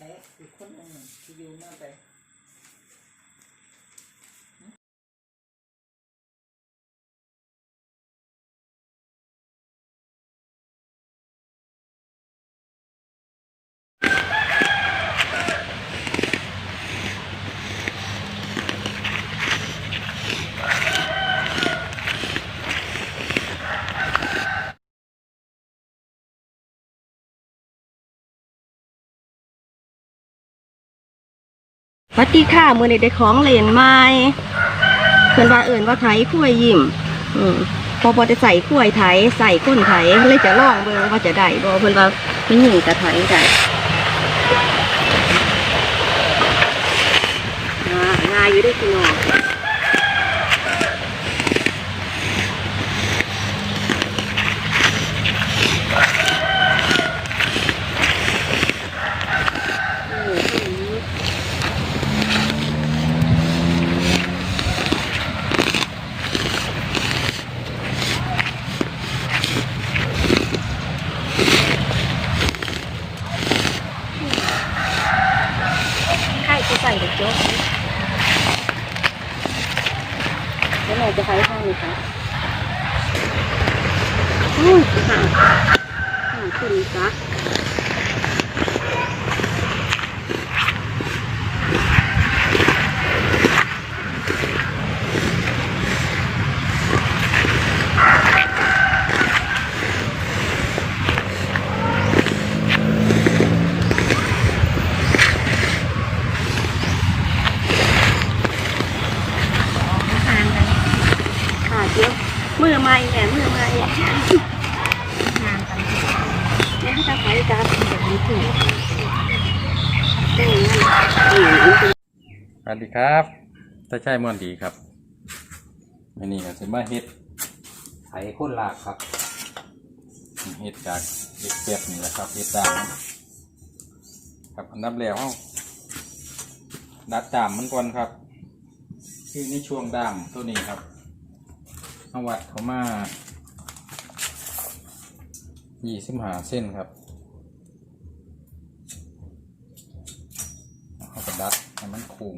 แต่อีกคนหนึ่งที่อยู่หน้าไป วัสดีค่ะมือในได้ของเล่นไม้เพื่อนว่าเอิ่นว่าไถขั้วยยิ้มพอพอจะใส่ขั้วยไถใส่ก้นไถเลยจะล่องเบิ่งว่าจะได้บ่เพื่อนว่าไม่หญิงกะไถได้ง่ายอยู่ได้วยพี่น้องใช่จะใส่เด็กโจ๊กแล้วไหนจะไถข้างนี้คะอุ้ยห่างห่างขึ้นจ้ะ ค่ะเดี๋ยวมือใหม่แหมมือใหม่งานกันแล้วถ้าใครจะแบบนี้ถูกเป็นอย่างนั้นอืม สวัสดี ครับตาใชัยมวนดีครับวันนี้ก็จะมาเฮ็ดไถโคนลากครับเฮ็ดจากเฮ็ดเป็ดนี่แหละครับเฮ็ดดามครับอันดับแรกเอาดัดดามมันก่อนครับ คือในช่วงดามตัวนี้ครับเอาวัดเขามายี่สิบห้าเส้นครับเอากระดัดให้มันคูง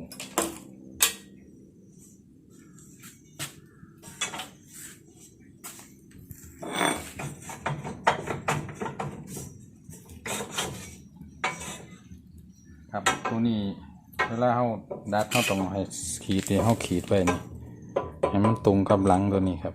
ตัวนี้เวลาเขาดัดเขาต้องให้ขีดที่เขาขีดไว้นี่ให้มันตรงกับหลังตัวนี้ครับ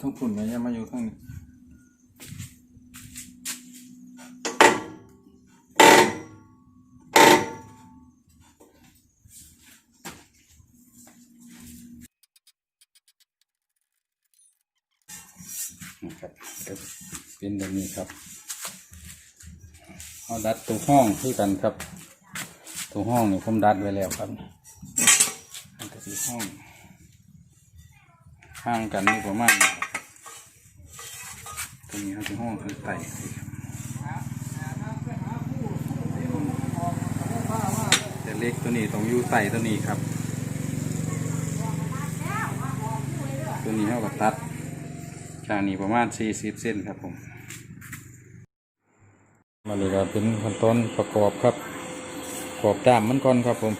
ทั้งฝุ่นเลยยังมาอยู่ทั้งนี้นะครับเป็นแบบนี้ครับเอาดัดตัวห้องที่กันครับ ตัวห้องนี่ผมดัดไว้แล้วครับอันก็สีห้องห่างกันนี่ประมาณ ตรงนี้เขาจะห้องข้างใต้แต่เล็กตัวนี้ต้องอยู่ใต้ตัวนี้ครับ ตัวนี้เขาก็ตัดจากนี้ประมาณ40เส้นครับผมมาเลยก็เป็นขั้นตอนประกอบครับประกอบด้ามมันก่อนครับผม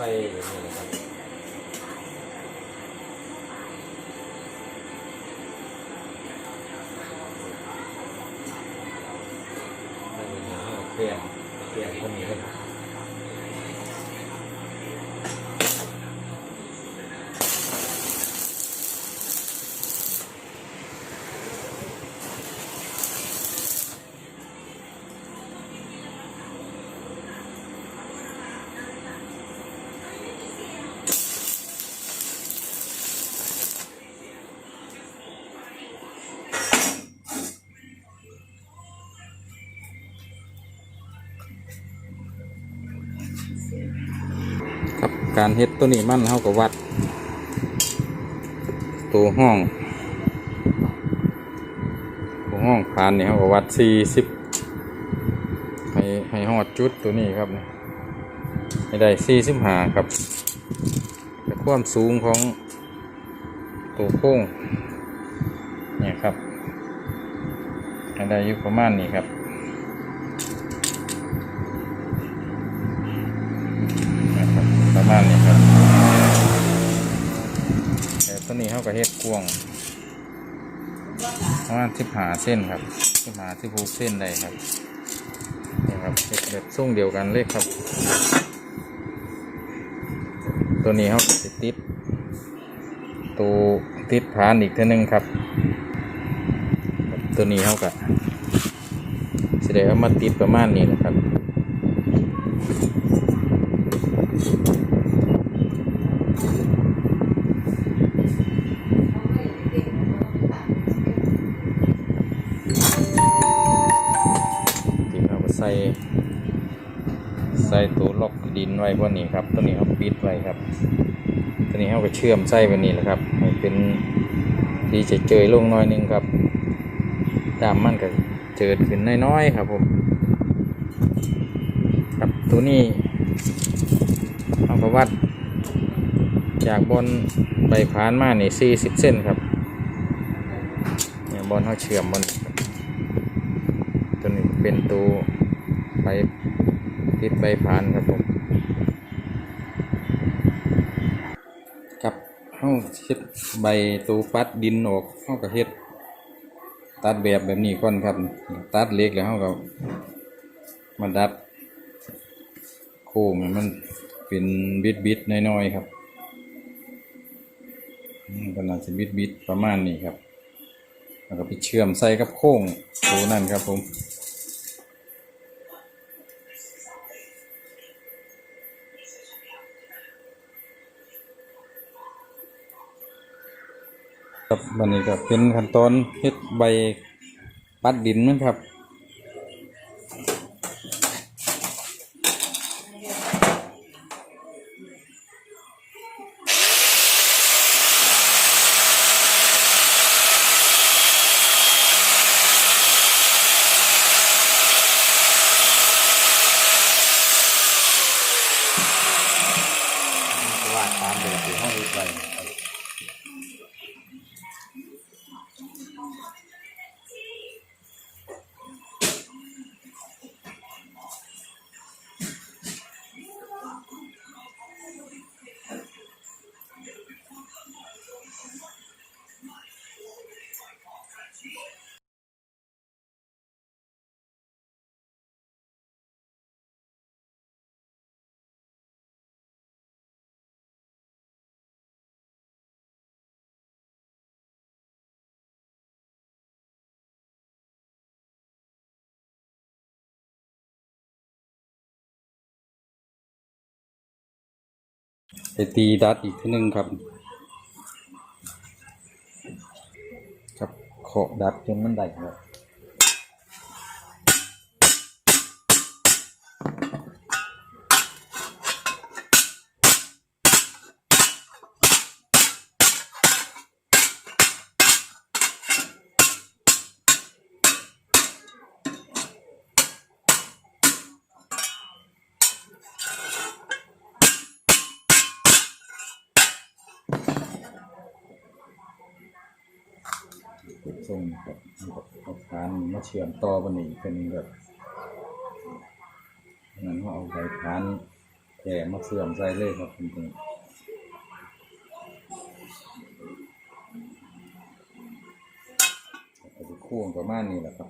เป็นเท่ การเฮ็ดตัวนี้มันเท่ากับวัด ตัวห้อง ตัวห้องผ่านนี่เขาก็วัดสี่สิบให้ให้หอดจุดตัวนี้ครับนี่ให้ได้สี่สิบห้าครับแต่ความสูงของตัวโค้งเนี่ยครับให้ได้อยู่ประมาณนี้ครับ บประมาณนี้ครับแต่ตัวนี้เขาก็เฮ็ดกวางประมาณสิบหาเส้นครับสิบหาสิบหกเส้นได้ครับนี่ครับเฮ็ดแบบส่งเดียวกันเลยครับ ตัวนี้เขาก็สิติดตัวติดผานอีกเท่านึงครับ ตัวนี้เขาก็แสไดงเอามาติดประมาณนี้นะครับ ตัวล็อกดินไว้พวกนี้ครับ ตัวนี้เขาปิดไว้ครับ ตัวนี้เขาก็เชื่อมใส่ไว้นี่แหละครับให้เป็นดีจะเจยลงน้อยนึงครับดามมันก็เจิดขึ้นน้อยๆครับผมครับตัวนี้เขาก็วัดจากบนใบพานมานี่สี่สิบเส้นครับเนี่ยบนเขาเชื่อมบนตัวนี้เป็นตัวใบ ติดใบพานครับผมกับเฮาเฮ็ดใบตัวปัดดินออกเฮาก็เฮ็ด ตัดแบบแบบนี้ก่อนครับ ตัดเล็กแล้วเฮาก็มาดัดโค้งมันเป็นบิดบิดๆน้อยๆครับอืมก็น่าจะบิดบิดๆประมาณนี้ครับ แล้วก็ไปเชื่อมใส่กับโค้งตัวนั่นครับผม บวันนี้ก็เป็นขั้นตอนเฮ็ดใบปัดดินนะครับ ตีดัดอีกทีหนึงครับ ครับเคาะดัดจนมันได้ครับ มาเชื่อมต่อวันนี้เป็นแบบนั้นเขาเอาไปทานแก่มาเชื่อมใส่เลยครับจริงๆคู่ประมาณนี้แหละครับ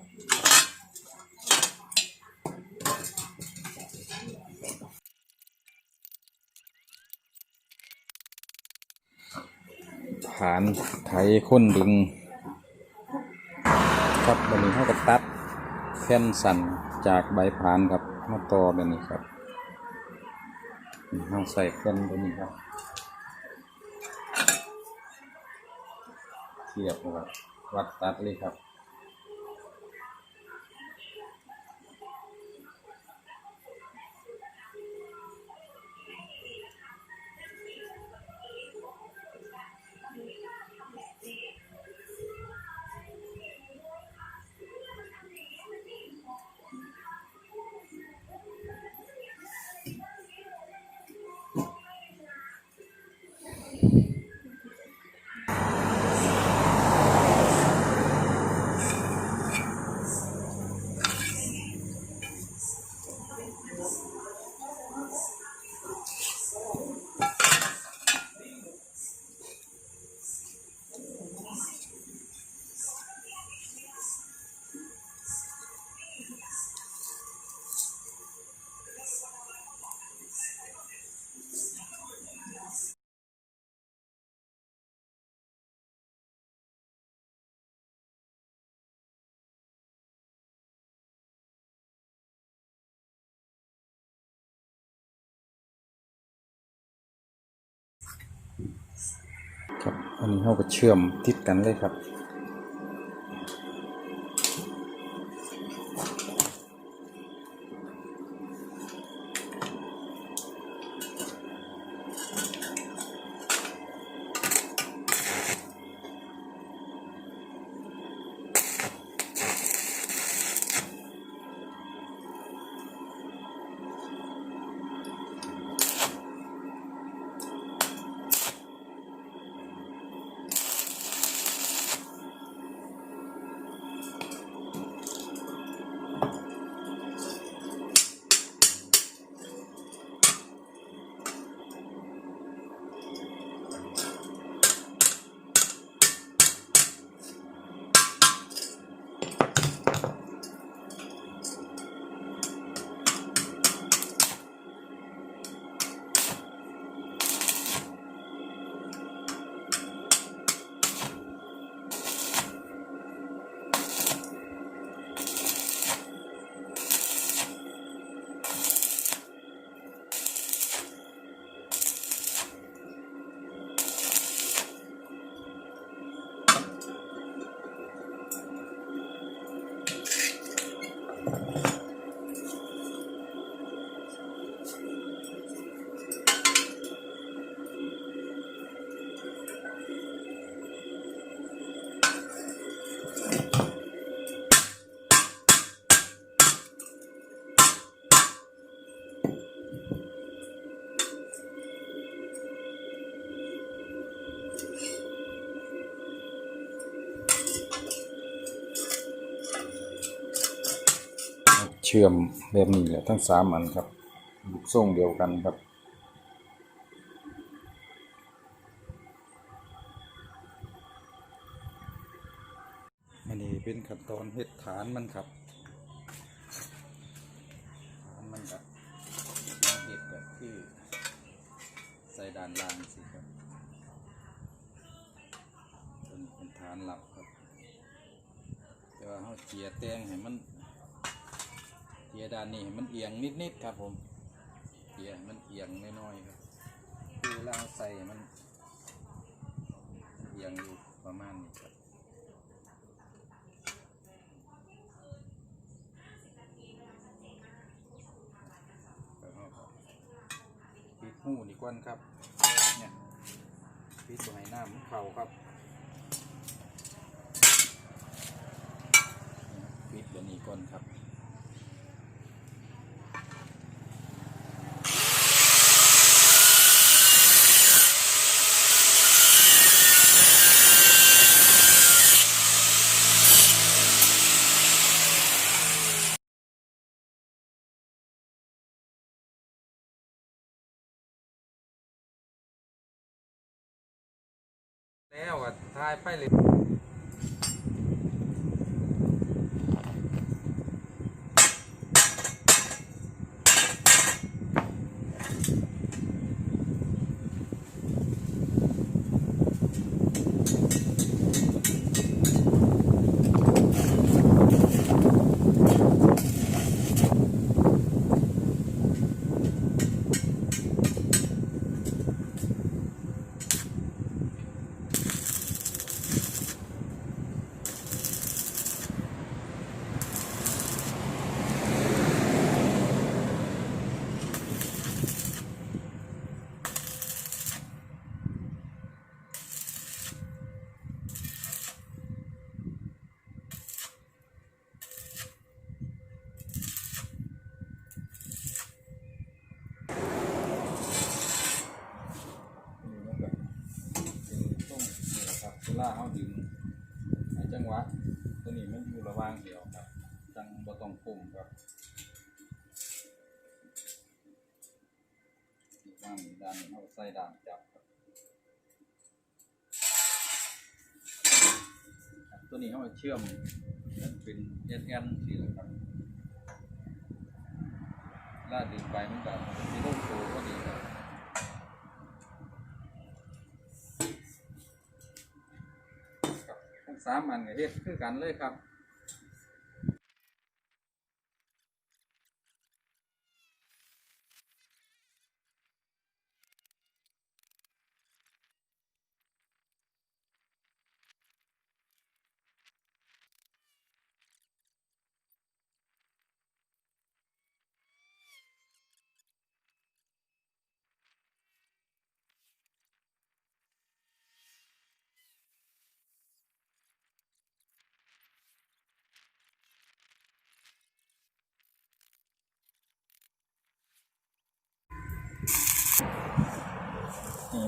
ฐานไถค้นดึง ครับวันนี้เขาก็ตัดแค่นสันจากใบพานครับมาต่อแบบนี้ครับนี่เขาใส่แค่นแบบนี้ครับเทียบครับวัดตัดเลยครับ ครับอันนี้เขาก็เชื่อมติดกันเลยครับ ชื่อมแบบนี้แหละทั้งสามอันครับรูปทรงเดียวกันครับอันนี้เป็นขั้นตอนเฮ็ดฐานมันครับฐานมันครับเฮ็ดแบบคือใส่ด้านล่างสิครับตัวนี้เป็นฐานหลักครับแต่ว่าเขาเจียแตงให้มัน เจียด้านนี้มันเอียงนิดๆครับผมเจียให้มันเอียงน้อยๆครับคือเวลาเราใส่มันมันเอียงอยู่ประมาณนี้ครับปิดหูดีกว่าครับเนี่ยปิดตัวให้น้ำมันเข่าครับปิดแบบนี้ก่อนครับ แล้วอะทายไปเลย นี่มันก็เป็นต้มนี่แหละครับเวลาเขาดึงไอ้จังหวะตัวนี้มันอยู่ระหว่างเดียวครับ จังบ่ ต้องปุ่มครับอีกด้านหนึ่งด้านเขาใส่ด้านจับครับตัวนี้เขาเชื่อมเป็นแอนแอนสีแหละครับลาดดึงไปมันก็มีลูกโตก็ดีครับครับทั้งสามอันก็เฮ็ดคือกันเลยครับ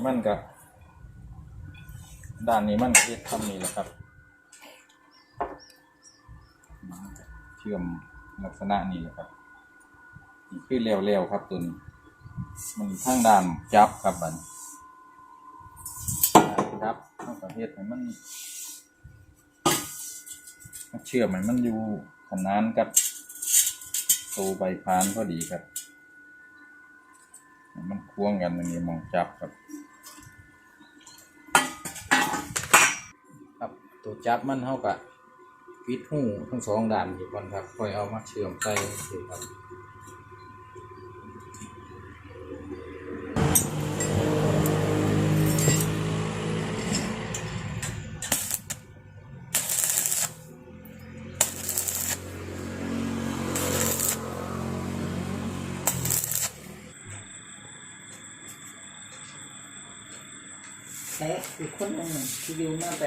มันกับด้านนี้มันก็เฮ็ดทำนี่แหละครับเชื่อมลักษณะนี้แหละครับนี่คือเร็วๆครับตัวนี้ มันทางด้านจับครับบันจับเท่ากับเฮ็ดให้มันมันเชื่อมให้มันอยู่ขนานกับตัวใบพานพอดีครับ มันควงกันอย่างนี้มองจับครับ ครับ ตัวจับมันเท่ากับปิดหูทั้งสองด้านอีกก่อนครับค่อยเอามาเชื่อมใส่สิครับแต่อีกคนหนึ่งที่อยู่มาไป